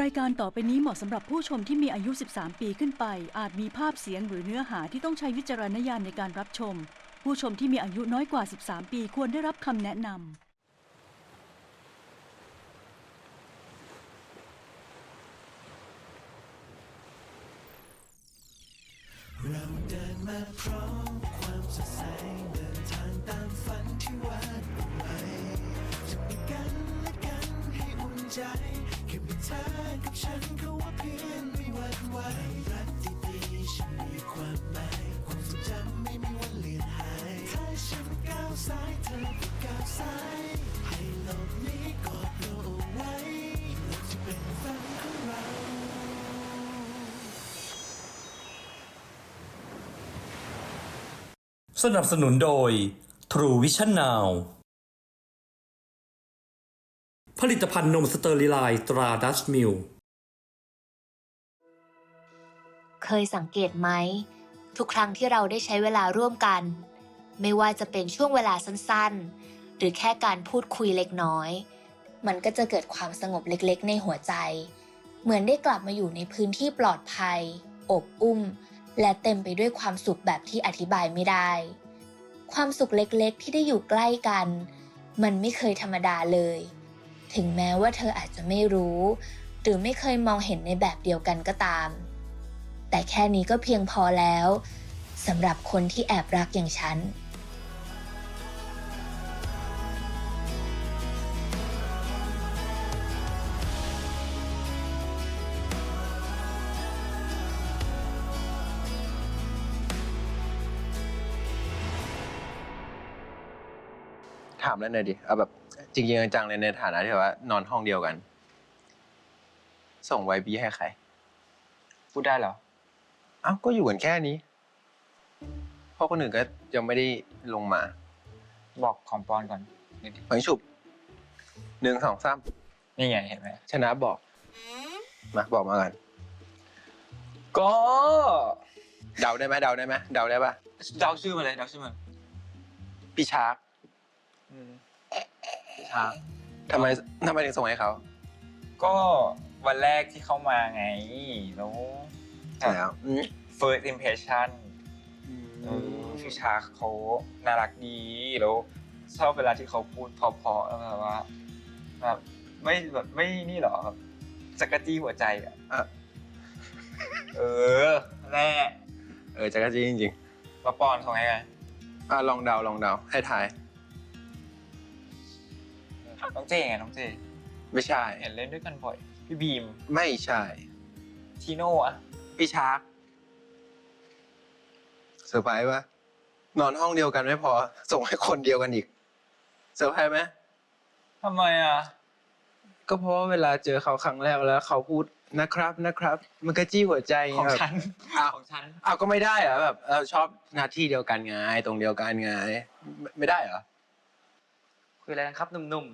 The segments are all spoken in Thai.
รายการต่อไปนี้เหมาะสำหรับผู้ชมที่มีอายุ 13 ปีขึ้นไป อาจมีภาพเสียงหรือเนื้อหาที่ต้องใช้วิจารณญาณในการรับชม ผู้ชมที่มีอายุน้อยกว่า 13 ปีควรได้รับคำแนะนำเราเดินมาพร้อมความสดใสเดินทางตามฝันที่วาดไว้จะมีกันและกันให้อุ่นใจแค่มีเธอ กับฉันเขาว่าเพียงไม่หวั่นไหวรักที่ดีฉันมีความหมายความทรงจำไม่มีวันเลือนหายถ้าฉันก้าวซ้ายเธอก็ก้าวซ้ายให้โลกนี้กอดเราเอาไว้โลกที่เป็นฝันของเราสนับสนุนโดย True Vision Now ลิตภัณฑ์นมสเตอร์ลิไลน์ตราดัชมิลเคยสังเกตไหม ทุกครั้งที่เราได้ใช้เวลาร่วมกัน ไม่ว่าจะเป็นช่วงเวลาสั้นๆ หรือแค่การพูดคุยเล็กน้อย มันก็จะเกิดความสงบเล็กๆ ในหัวใจ เหมือนได้กลับมาอยู่ในพื้นที่ปลอดภัย อบอุ้ม และเต็มไปด้วยความสุขแบบที่อธิบายไม่ได้ ความสุขเล็กๆ ที่ได้อยู่ใกล้กัน มันไม่เคยธรรมดาเลย ถึงแม้ว่าเธออาจจะไม่รู้ หรือไม่เคยมองเห็นในแบบเดียวกันก็ตาม แต่แค่นี้ก็เพียงพอแล้วสำหรับคนที่แอบรักอย่างฉันถามแล้วหน่อยดิ เอาแบบ จริงๆจังๆเลยในฐานะที่แบบว่านอนห้องเดียวกัน ส่งไวบีให้ใคร พูดได้เหรอ เอ้าก็อยู่กันแค่นี้เพราะคนอื่นก็ยังไม่ได้ลงมาบอกของปอนก่อนนี่ดิฝังฉุบหนึ่งสองสามนี่ไงเห็นไหมชนะบอกมาบอกมากันก็เดาได้ไหมเดาได้ไหมเดาได้ปะเดาชื่อมาเลยเดาชื่อมันพี่ชาร์ก ชาทำไมทำไมถึงส่งให้เขาก็วันแรกที่เข้ามาไงแล้วใช่แล้วอืม first impression เออพี่ชาเขาน่ารักดีแล้วชอบเวลาที่เขาพูดเพราะๆแล้วแบบว่าแบบไม่แบบไม่นี่หรอแบบจักรจี้หัวใจอะอะ เออแน่เออจักรจี้จริงแล้วปอนส่งให้ไงๆอะลองเดาลองเดาให้ทาย น้องเจไงน้องเจไม่ใช่ เห็นเล่นด้วยกันบ่อย พี่บีมไม่ใช่ ทีโน่อะพี่ชาร์กเซอร์ไพรส์ปะนอนห้องเดียวกันไม่พอ ส่งให้คนเดียวกันอีกเซอร์ไพรส์ไหมทำไมอะก็เพราะว่าเวลาเจอเขาครั้งแรกแล้วเขาพูดนะครับนะครับ มันก็จี้หัวใจของแบบฉันอ้าวของฉันอ้าวก็ไม่ได้เหรอแบบเราชอบหน้าที่เดียวกันไงตรงเดียวกันไงไม่ไม่ได้เหรอคุยอะไรกันครับหนุ่ม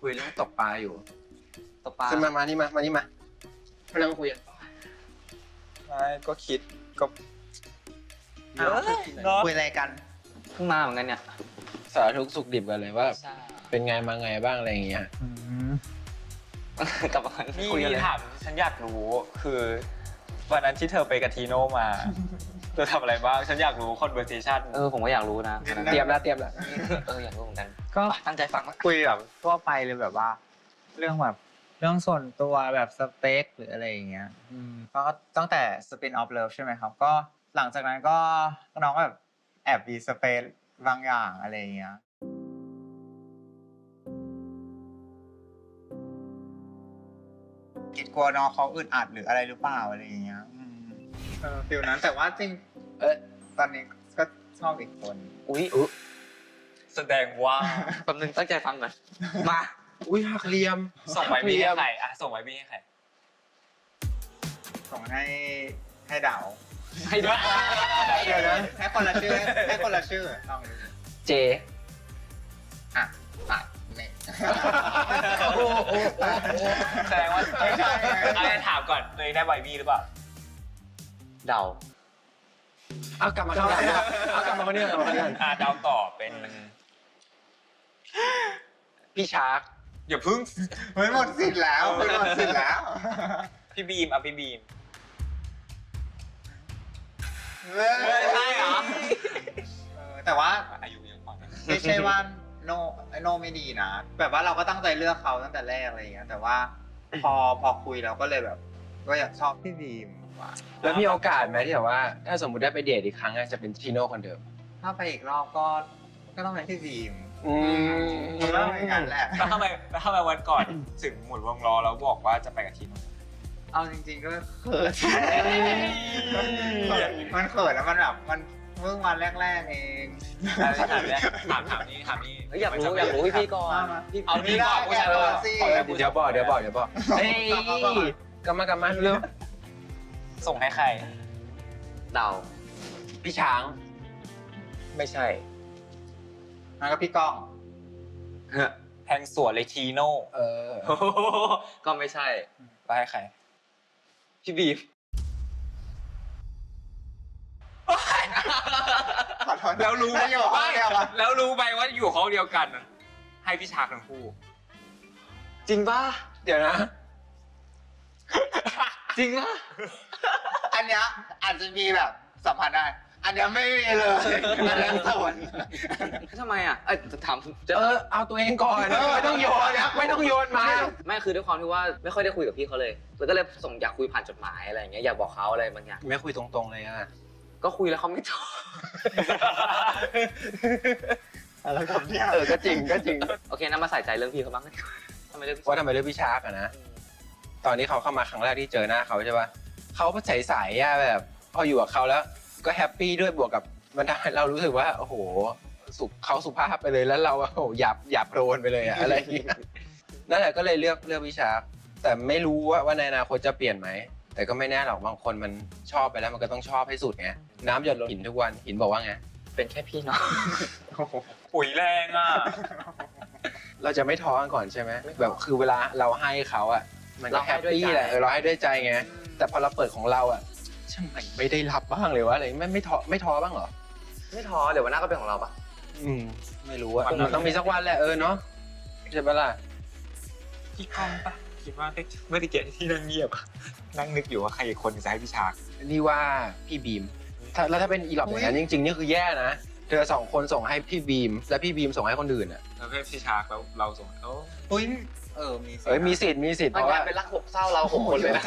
คุยเรื่องตกปลาอยู่ๆตบปลาขึ้นมามานี่มา มานี่มามานั่งคุยกันไม่ก็คิดก็อ้าวเนาะคุยอะไรกันเพิ่งมาเหมือนกันเนี่ยสารทุกข์สุขดิบกันเลยว่าใช่เป็นไงมาไงบ้างอะไรอย่างเงี้ยกับมันนี่คุยกันเลยถามฉันอยากรู้คือ วันนั้นที่เธอไปกับทีโน่มาเธอทำอะไรบ้าง ฉันอยากรู้ conversation เออผมก็อยากรู้นะ เตรียมแล้วเตรียมแล้วเอออยากรู้เหมือนกัน ก็ตั้งใจฟังนะคุยแบบทั่วไปเลยแบบว่า เรื่องแบบเรื่องส่วนตัวแบบสเปคหรืออะไรอย่างเงี้ย อืมก็ตั้งแต่ Spin of Love ใช่ไหมครับ ก็หลังจากนั้นก็น้องก็แบบแอบมีสเปคบางอย่างอะไรอย่างเงี้ยกิดกลัวน้องเขาอึดอัดหรืออะไรหรือเปล่าอะไรอย่างเงี้ยอืมเออฟิลนั้นแต่ว่าจริง เออตอนนี้ก็ชอบอีกคน อุ้ย แสดงว่าแป๊บนึงตั้งใจฟังก่อนมา อุ้ยหักเหลี่ยมส่งไว้บีหักเหลี่ยให้มใครอะส่งไว้บีให้ใครส่งให้ให้เดาให้ด้วยเดี๋ยวนะให้คนละชื่อให้คนละชื่อลองดูเจอะอะนี่แสดงว่าไม่ใช่อะไรถามก่อนเลยได้ไวบีหรือเปล่าเดาเอากลับมาข้างหลังนะเอากลับมาคนนี้กลับมาคนนี้ก่อนอ่าเดาต่อเป็น พี่ชาร์กอย่าพึ่งเฮ้ยหมดสิทธิ์แล้วเฮ้ยหมดสิทธิ์แล้วบีมเอาพี่บีมใช่เหรอเออแต่ว่าอายุยังพอนะไม่ใช่ว่าโนโนไม่ดีนะ แบบว่าเราก็ตั้งใจเลือกเขาตั้งแต่แรกอะไรอย่างเงี้ยแต่ว่าพอพอคุยเราก็เลยแบบ ก็อยากชอบพี่บีมว่ะแล้วมีโอกาสไหมที่แบบว่า ถ้าสมมติได้ไปเดทอีกครั้งอะจะเป็นทีโน่คนเดิม ถ้าไปอีกรอบก็ก็ต้องเป็นพี่บีม อืมก็ต้องเป็นกันแหละ แล้วทำไมแล้วทำไมวันก่อนถึงหมุนวงล้อแล้วบอกว่าจะไปกับทีมเอาจริงๆก็เขินมันเขินแล้วมันแบบมันเพิ่งวันแรกๆเองถามเนี่ยถามถามนี่ถามนี่เอ้ยอยากรู้อยากรู้พี่พี่ก่อนมามาพี่เอาพี่ก่อนผู้ชายก่อนสิเดี๋ยวบอกเดี๋ยวบอกเดี๋ยวบอกเฮ้ยกลับมากลับมาเร็วส่งให้ใครเดาพี่ช้าง ไม่ใช่ แล้วก็พี่ก้องแทงสวนเลยทีโน่เออ ก็ไม่ใช่ไปให้ใคร พี่บีมขอโทษแล้วรู้ไหมไม่อยู่ห้องเดียวกัน แล้วรู้ไหมว่าอยู่ห้องเดียวกันให้พี่ชาทั้งคู่ จริงป่ะ เดี๋ยวนะ จริงป่ะ อันเนี้ยอาจจะมีแบบสัมผัสได้ อันเนี้ยไม่มีเลยอันเนี้ยสวนทำไมอะเอ้ยถามจะเออเอาตัวเองก่อนไม่ต้องโยนนะไม่ต้องโยนมาไม่คือด้วยความที่ว่าไม่ค่อยได้คุยกับพี่เขาเลยแล้วก็เลยส่งอยากคุยผ่านจดหมายอะไรอย่างเงี้ยอยากบอกเขาอะไรบางอย่างไม่คุยตรงๆเลยอะก็คุยแล้วเขาไม่ตอบอะไรกับเนี่ยเออก็จริงก็จริงโอเคนั่นมาใส่ใจเรื่องพี่เขาบ้างทำไมเรื่องพี่ว่าทำไมเลือกพี่ชาร์กอะนะตอนที่เขาเข้ามาครั้งแรกที่เจอหน้าเขาใช่ป่ะเขาก็ใสๆอะแบบพออยู่กับเขาแล้ว ก็แฮปปี้ด้วยบวกกับมันทำให้เรารู้สึกว่าโอ้โหสุขเขาสุภาพไปเลยแล้วเราอะโอ้โหหยาบหยาบโรนไปเลยอะอะไรอย่างเงี้ยนั่นแหละก็เลยเลือกเลือกพี่ชาร์กแต่ไม่รู้ว่าว่าในอนาคตจะเปลี่ยนไหมแต่ก็ไม่แน่หรอกบางคนมันชอบไปแล้วมันก็ต้องชอบให้สุดไงน้ำหยดลงหินทุกวันหินบอกว่าไงเป็นแค่พี่น้องปุ๋ยแรงอะเราจะไม่ท้อกันก่อนใช่ไหมแบบคือเวลาเราให้เขาอะมันก็เราแฮให้ปด้วยปี้ใจแหละเออเราให้ด้วยใจไงแต่พอเราเปิดของเราอะ ช่างไหนไม่ได้รับบ้างเลยวะอะไรไม่ไม่ท้อไม่ท้อบ้างเหรอ ไม่ท้อเดี๋ยววันหน้าก็เป็นของเราปะ อืม ไม่รู้อะวันนั้นมันต้องมีสักวันแหละเออเนาะใช่ปะล่ะพี่ก้องปะคิดว่าได้ไม่ได้เกตที่นั่งเงียบอะนั่งนึกอยู่ว่าใครอีกคนจะให้พี่ชานี่ว่าพี่บีมถ้าแล้วถ้าเป็นอีหลอบอย่างนั้นจริงๆนี่คือแย่นะเธอสองคนส่งให้พี่บีม แล้วพี่บีมส่งให้คนอื่นอะแล้วพี่ชาแล้วเราส่งเขาอุ้ย เออ มีสิเอ้ยมีสิทธิ์มีสิทธิ์เพมันราะกลาว่ายเป็นรักหกเศร้าเราหกคนเลยนะ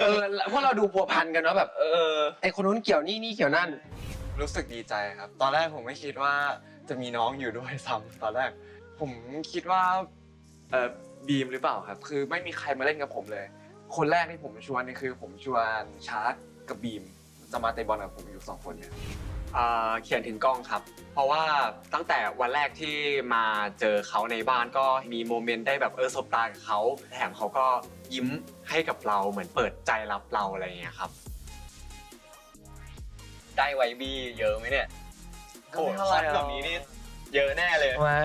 เออพวกเราดูพัวพันกันเนาะแบบเออ ไอคนนู้นเกี่ยวนี่นี่เกี่ยวนั่น รู้สึกดีใจครับ ตอนแรกผมไม่คิดว่าจะมีน้องอยู่ด้วยซ้ำตอนแรก ผมคิดว่าเออบีมหรือเปล่าครับ คือไม่มีใครมาเล่นกับผมเลย คนแรกที่ผมชวนนี่คือ ผมชวนชาร์กกับบีมจะมาเตะบอลกับผมอยู่สองคนเนี่ย อ่าเขียนถึงกล้องครับ เพราะว่าตั้งแต่วันแรกที่มาเจอเขาในบ้านก็มีโมเมนต์ได้แบบเออสบตากับเขาแถมเขาก็ยิ้มให้กับเราเหมือนเปิดใจรับเราอะไรอย่างเงี้ยครับ ได้ไวบี้เยอะไหมเนี่ยก็ไม่เท่าไหร่หรอกแบบนี้นี่เยอะแน่เลยไม่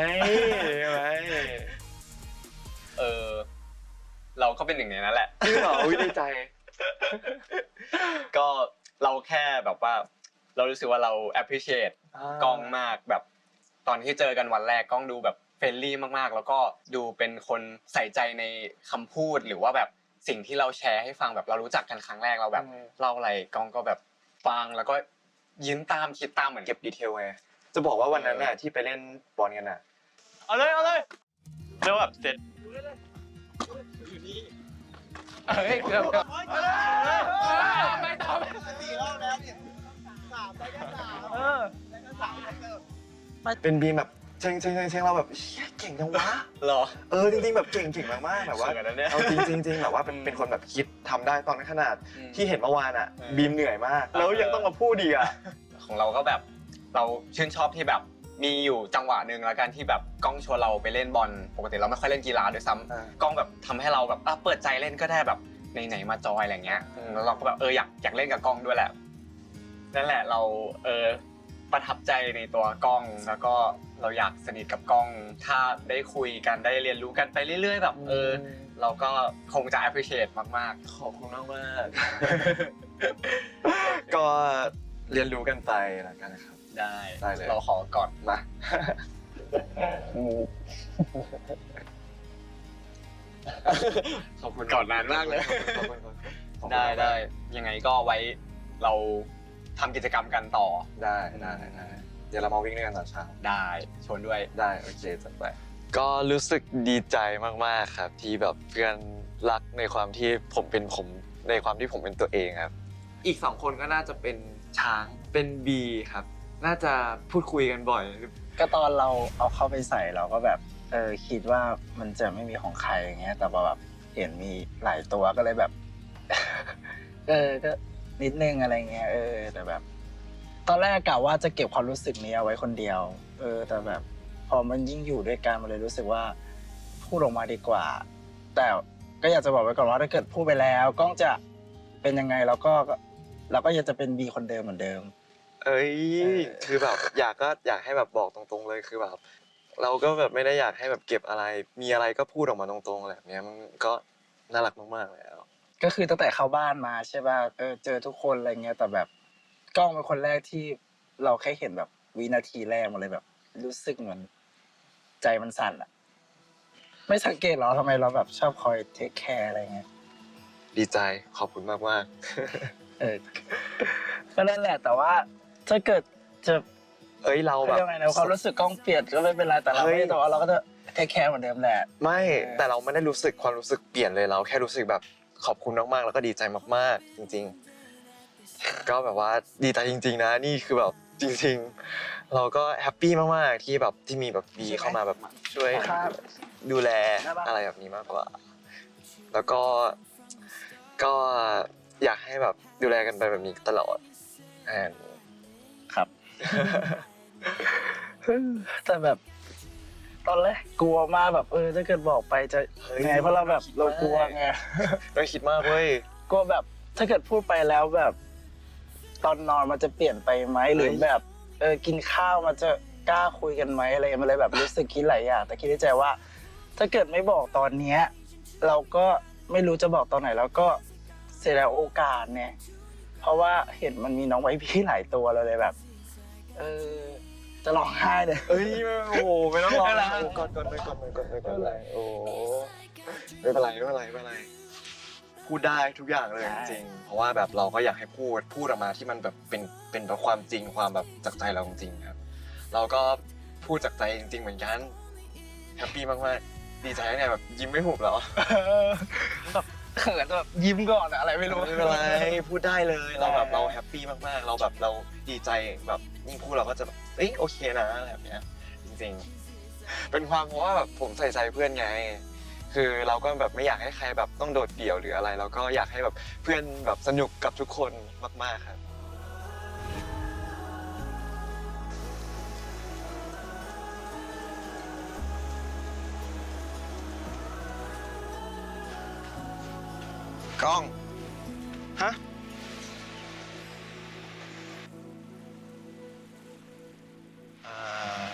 ไม่เออ เราก็เป็นหนึ่งในนั้นแหละ จริงเหรออุ๊ยดีใจ ก็เราแค่แบบว่า เรารู้สึกว่าเรา appreciate กล้องมากแบบตอนที่เจอกันวันแรกกล้องดูแบบเฟรนลี่มากๆ แล้วก็ดูเป็นคนใส่ใจในคำพูดหรือว่าแบบสิ่งที่เราแชร์ให้ฟังแบบเรารู้จักกันครั้งแรกเราแบบอืมเล่าอะไรกล้องก็แบบฟังแล้วก็ยิ้มตามคิดตามเหมือนเก็บดีเทลไงจะบอกว่าวันนั้นน่ะที่ไปเล่นบอลกันน่ะเอาเลยเอาเลยแล้วแบบเสร็จเฮ้ยเกือบ ก็เป็นบีมแบบเชงเชงเชงเชงเราแบบเชี่ยเก่งจังวะ หรอ เออจริงๆแบบเก่งเก่งมากๆแบบว่าเขินอะเนี่ยเอาจริงจริงจริงแบบว่าเป็นเป็นคนแบบคิดทำได้ตอนนั้นขนาดที่เห็นเมื่อวานอะบีมเหนื่อยมาก แล้วยังต้องมาพูดดีกอะ ของเราก็แบบเราชื่นชอบที่แบบมีอยู่จังหวะหนึ่งแล้วกันที่แบบกล้องชวนเราไปเล่นบอลปกติเราไม่ค่อยเล่นกีฬาด้วยซ้ำอ่ากล้องแบบทำให้เราแบบอะเปิดใจเล่นก็ได้แบบไหนๆมาจอยอะไรเงี้ยอืมแล้วเราก็แบบเอออยากอยากเล่นกับกล้องด้วยแหละนั่นแหละเราเออ ประทับใจในตัวกล้องแล้วก็เราอยากสนิทกับกล้อง ถ้าได้คุยกันได้เรียนรู้กันไปเรื่อย ๆ แบบเออ เราก็คงจะ appreciate มากขอบคุณมากมากๆก็เรียนรู้กันไปแล้วกันนะครับๆได้ได้เลย เราขอกอดมา ขอบคุณก่อนนานมากเลย ขอบคุณครับขอบคุณได้ได้ยังไงก็ไว้เรา ทำกิจกรรมกันต่อได้ได้ได้เดี๋ยวเรามาวิ่งด้วยกันตอนเช้า ได้ชวนด้วย ได้โอเคจัดไป ก็รู้สึกดีใจมากๆครับ ที่แบบเพื่อนรักในความที่ผมเป็นผมในความที่ผมเป็นตัวเองครับ อีกสองคนก็น่าจะเป็นช้างเป็นบีครับ น่าจะพูดคุยกันบ่อย ก็ตอนเราเอาเข้าไปใส่เราก็แบบเออคิดว่ามันจะไม่มีของใครอย่างเงี้ยแต่พอแบบเห็นมีหลายตัวก็เลยแบบ เออก็ นิดนึงอะไรเงี้ยเออ แต่แบบ ตอนแรกกะว่าจะเก็บความรู้สึกนี้เอาไว้คนเดียว เออ แต่แบบ พอมันยิ่งอยู่ด้วยกันมันเลยรู้สึกว่าพูดออกมาดีกว่า แต่ก็อยากจะบอกไว้ก่อนว่าถ้าเกิดพูดไปแล้วกล้องจะเป็นยังไงเราก็เราก็ยังจะเป็นบีคนเดิมเหมือนเดิม เอ้ยเออคือแบบอยากก็อยากให้แบบบอกตรงๆเลยคือแบบ เราก็แบบไม่ได้อยากให้แบบเก็บอะไร มีอะไรก็พูดออกมาตรงๆแบบเนี้ยมันก็น่ารักมากๆแล้ว ก็คือตั้งแต่เข้าบ้านมาใช่ป่ะเออเจอทุกคนอะไรเงี้ยแต่แบบกล้องเป็นคนแรกที่เราแค่เห็นแบบวินาทีแรกมาเลยแบบ รู้สึกเหมือนใจมันสั่นอะไม่สังเกตเหรอทำไมเราแบบชอบคอยเทคแคร์อะไรเงี้ยดีใจขอบคุณมากเออก็นั่นแหละแต่ว่าถ้าเกิดจะๆเอ้ยเราแบบเรียกว่าไงนะความรู้สึกกล้องเปลี่ยนก็ไม่เป็นไรแต่เราเฮ้ยไม่แต่ว่าเราก็จะเทคแคร์เหมือนเดิมแหละไม่เออแต่เราไม่ได้รู้สึกความรู้สึกเปลี่ยนเลยเราแค่รู้สึกแบบ ขอบคุณมากๆ แล้วก็ดีใจมากๆ จริง ๆ ก็แบบว่าดีใจจริง ๆ นะ นี่คือแบบจริง ๆ เราก็แฮปปี้มากๆที่แบบที่มีแบบบีเข้ามาแบบช่วยครับ ดูแลได้ปะอะไรแบบนี้มากกว่า แล้วก็ก็อยากให้แบบดูแลกันไปแบบนี้ตลอดอ่าครับ แต่แบบ ตอนแรกกลัวมากแบบเออถ้าเกิดบอกไปจะเฮ้ยไงเพราะเราแบบเรากลัวไงไม่คิดมากเว้ยกลัวแบบถ้าเกิดพูดไปแล้วแบบ ตอนนอนมันจะเปลี่ยนไปไหมหรือแบบ เออกินข้าวมันจะกล้าคุยกันไหมอะไรมันเลยแบบรู้สึกคิดหลายอย่างแต่คิดในใจว่า ถ้าเกิดไม่บอกตอนเนี้ย เราก็ไม่รู้จะบอกตอนไหน แล้วก็เสียดายโอกาสเนี่ย เพราะว่าเห็นมันมีน้องไว้พี่หลายตัวเราเลยแบบ เออ จะร้องไห้เลย เอ้ยโอ้โหไม่ต้องร้องไม่เป็นไรโอ้กดกดไปกดไปกดไปกดไปโอ้ไม่เป็นไรไม่เป็นไรไม่เป็นไรพูดได้ทุกอย่างเลยจริงๆเพราะว่าแบบเราก็อยากให้พูดพูดออกมาที่มันแบบเป็นเป็นแบบความจริงความแบบจากใจเราจริงๆครับ เราก็พูดจากใจจริง ๆ เหมือนกันแฮปปี้มากๆดีใจเนี่ยแบบยิ้มไม่หุบเหรอแบบ เขินแบบยิ้มก่อนอะอะไรไม่รู้ ไม่เป็นไรพูดได้เลยเราแบบเราแฮปปี้มากๆ เราแบบเราดีใจแบบยิ่งพูดเราก็จะแบบเอ้ยโอเคนะอะไรแบบเนี้ยจริงๆ เป็นความเพราะว่าแบบผมใส่ใจเพื่อนไง คือเราก็แบบไม่อยากให้ใครแบบต้องโดดเดี่ยวหรืออะไร เราก็อยากให้แบบเพื่อนแบบสนุกกับทุกคนมากๆครับ กล้อง ฮะ อ่า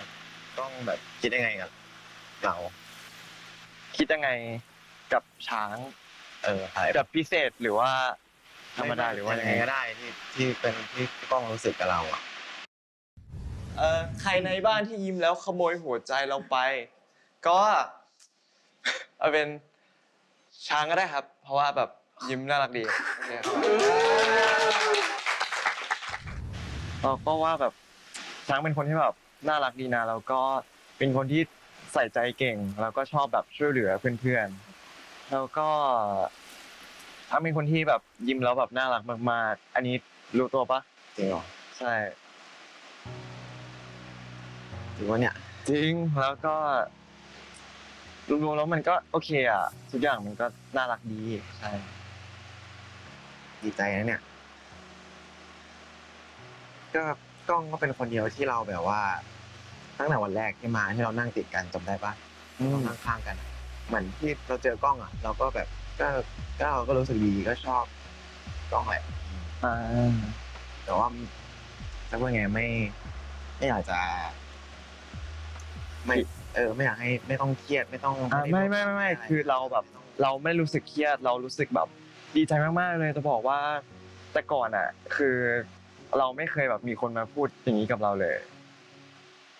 ต้องแบบคิดยังไงกับเรา คิดยังไงกับช้าง เออแบบพิเศษหรือว่าธรรมดาหรือว่ายังไงก็ได้ที่ที่เป็นที่กล้องรู้สึกกับเราอะ เออใครในบ้านที่ยิ้มแล้วขโมยหัวใจเราไป ก็ เอาเป็นช้างก็ได้ครับ เพราะว่าแบบ ยิ้มน่ารักดีโอเคครับเราก็ว่าแบบช้างเป็นคนที่แบบน่ารักดีนะแล้วก็เป็นคนที่ใส่ใจเก่ง แล้วก็ชอบแบบช่วยเหลือเพื่อนๆแล้วก็ช้างเป็นคนที่แบบยิ้มแล้วแบบน่ารักมาก ๆ อันนี้รู้ตัวปะจริงเหรอใช่ถือว่าเนี่ย จริงแล้วก็รวมๆแล้วมันก็โอเคอะทุกอย่างมันก็น่ารักดีใช่ ดีใจนะเนี่ย ก็กล้องก็เป็นคนเดียวที่เราแบบว่า ตั้งแต่วันแรกที่มาที่เรานั่งติดกันจำได้ปะเรานั่งข้างกันอะเหมือนที่เราเจอกล้องอะ เราก็แบบก็ก็เราก็รู้สึกดีก็ชอบกล้องแหละอ่าแต่ว่าจะว่าไงไม่ ไม่อยากจะ ไม่ เออ ไม่อยากให้ไม่ต้องเครียดไม่ต้องอ่าไม่ไม่ไม่ไม่คือเราแบบ เราไม่รู้สึกเครียดเรารู้สึกแบบ ดีใจมากๆเลยจะบอกว่าแต่ก่อนอะ คือเราไม่เคยแบบมีคนมาพูดอย่างนี้กับเราเลย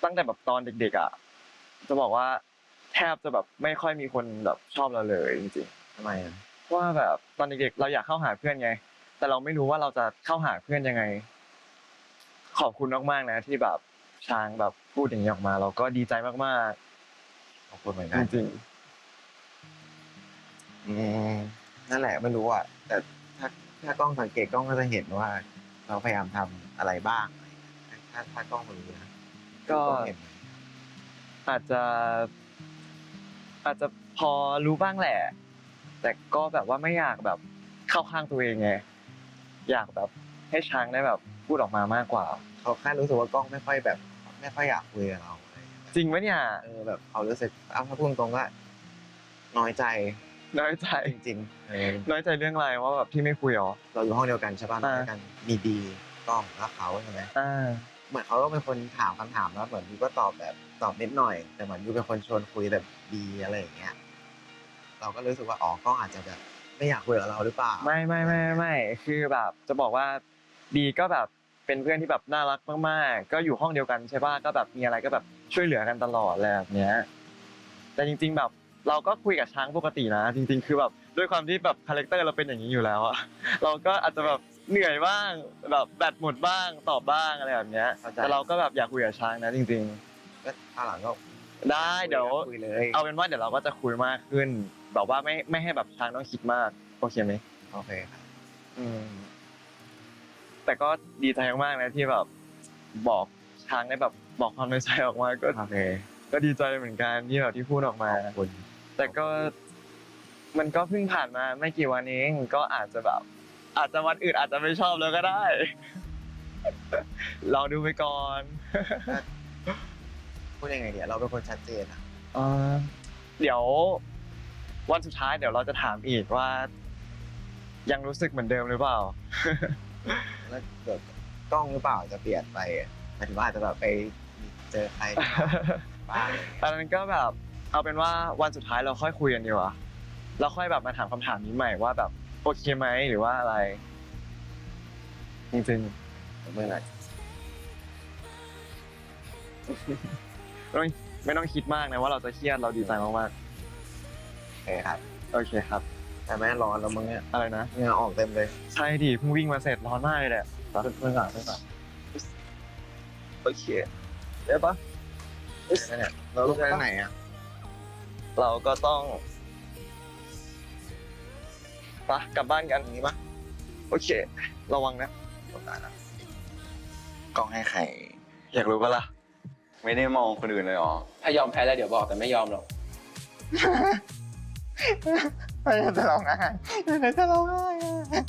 ตั้งแต่แบบตอนเด็กๆอะจะบอกว่าแทแทบจะแบบไม่ค่อยมีคนแบบชอบเราเลยจริงทำไมอะๆเพราะว่าแบบตอนเด็กๆเราอยากเข้าหาเพื่อนไง แต่เราไม่รู้ว่าเราจะเข้าหาเพื่อนยังไง ขอบคุณมากๆนะ ที่แบบช้างแบบพูดอย่างนี้ออกมา เราก็ดีใจมากขอบคุณเหมือนๆกัจนริงอืม นั่นแหละไม่รู้อะแต่ถ้าถ้ากล้องสังเกตกล้องก็จะเห็นว่า เราพยายามทำอะไรบ้างอะไรเงี้ยถ้าถ้ากล้องรู้นะๆก็ล้องเห็นไหมอาจจะอาจจะพอรู้บ้างแหละ แต่ก็แบบว่าไม่อยากแบบเข้าข้างตัวเองไงอยากแบบให้ช้างได้แบบพูดออกมามากกว่า เขาแค่รู้สึกว่ากล้องไม่ค่อยแบบ ไม่ค่อยอยากคุยกับเราอะไรเงี้ย จริงไหมเนี่ย เออแบบเขารู้สึกเอาถ้าพูดตรงๆก็น้อยใจ น้อยใจ จริงๆเออน้อยใจเรื่องอะไรว่าแบบที่ไม่คุยหรอ เราอยู่ห้องเดียวกันใช่ป่ะอ่าเราด้วยกันมีดีกล้องแล้วเขาใช่ไหมอ่า เหมือนเขาก็เป็นคนถามคำถามแล้วเหมือนยูก็ตอบแบบตอบนิดหน่อย แต่เหมือนยูเป็นคนชวนคุยแบบดีอะไรอย่างเงี้ยเราก็รู้สึกว่าอ๋อกล้องอาจจะแบบไม่อยากคุยกับเราหรือเปล่า ไม่ไม่ไม่ไม่ไม่คือแบบจะบอกว่าดีก็แบบเป็นเพื่อนที่แบบน่ารักมากๆ ก็อยู่ห้องเดียวกันใช่ป่ะก็แบบมีอะไรก็แบบช่วยเหลือกันตลอดอะไรแบบเนี้ยแต่จริง ๆ แบบ เราก็คุยกับช้างปกตินะ จริง ๆ คือแบบด้วยความที่แบบคาแรคเตอร์เราเป็นอย่างนี้อยู่แล้วอะเราก็อาจจะแบบเหนื่อยบ้างแบบแบตหมดบ้างตอบบ้างอะไรแบบเนี้ยเข้าใจ แต่เราก็แบบอยากคุยกับช้างนะจริง ก็ข้างหลังก็ๆ ได้เดี๋ยว คุยเลยเอาเป็นว่าเดี๋ยวเราก็จะคุยมากขึ้นแบบว่าไม่ไม่ให้แบบช้างต้องคิดมากโอเคไหมโอเคครับอืม แต่ก็ดีใจมากๆนะที่แบบบอกช้างได้แบบบอกความในใจออกมาก็โอเคก็ดีใจเหมือนกันที่แบบที่พูดออกมา ขอบคุณ แต่ก็มันก็เพิ่งผ่านมาไม่กี่วันเองก็อาจจะแบบ อาจจะวันอื่นอาจจะไม่ชอบแล้วก็ได้เราดูไปก่อนพูดยังไงเดี๋ยวเราเป็นคนชัดเจนอะเอ่อเดี๋ยว วันสุดท้ายเดี๋ยวเราจะถามอีกว่า ยังรู้สึกเหมือนเดิมหรือเปล่า แล้วเกิดกล้องหรือเปล่าจะเปลี่ยนไปอะหมายถึงว่าอาจจะแบบไปเจอใครบ้างอะไรอย่างเงี้ยตอนนั้นก็แบบ เอาเป็นว่าวันสุดท้ายเราค่อยคุยกันดีกว่าเราค่อยแบบมาถามคำถามนี้ใหม่ว่าแบบโอเคไหมหรือว่าอะไร จริงเมื่อไหร่ๆไม่ต้องไม่ต้องคิดมากนะว่าเราจะเครียดเราดีใจมากโอเคครับๆโอเคครับ แต่แม่ร้อนแล้วมึงเนี่ยอะไรนะ เหงื่อออกเต็มเลยใช่ดิเพิ่งวิ่งมาเสร็จร้อนมากเลยแหละเพื่อนเพื่อนก่อนเพื่อนก่อนโอเคได้ปะนั่นแหละเราลูกไปทางไหนอะ เราก็ต้องไปะกลับบ้านกันอย่างนี้ปะโอเค ระวังนะตกตายละกล้องให้ใคร อยากรู้ปะล่ะ ไม่ได้มองคนอื่นเลยเหรอ ถ้ายอมแพ้แล้วเดี๋ยวบอกแต่ไม่ยอมหรอกไม่ได้จะร้องไห้ไม่ได้จะร้องไห้อะ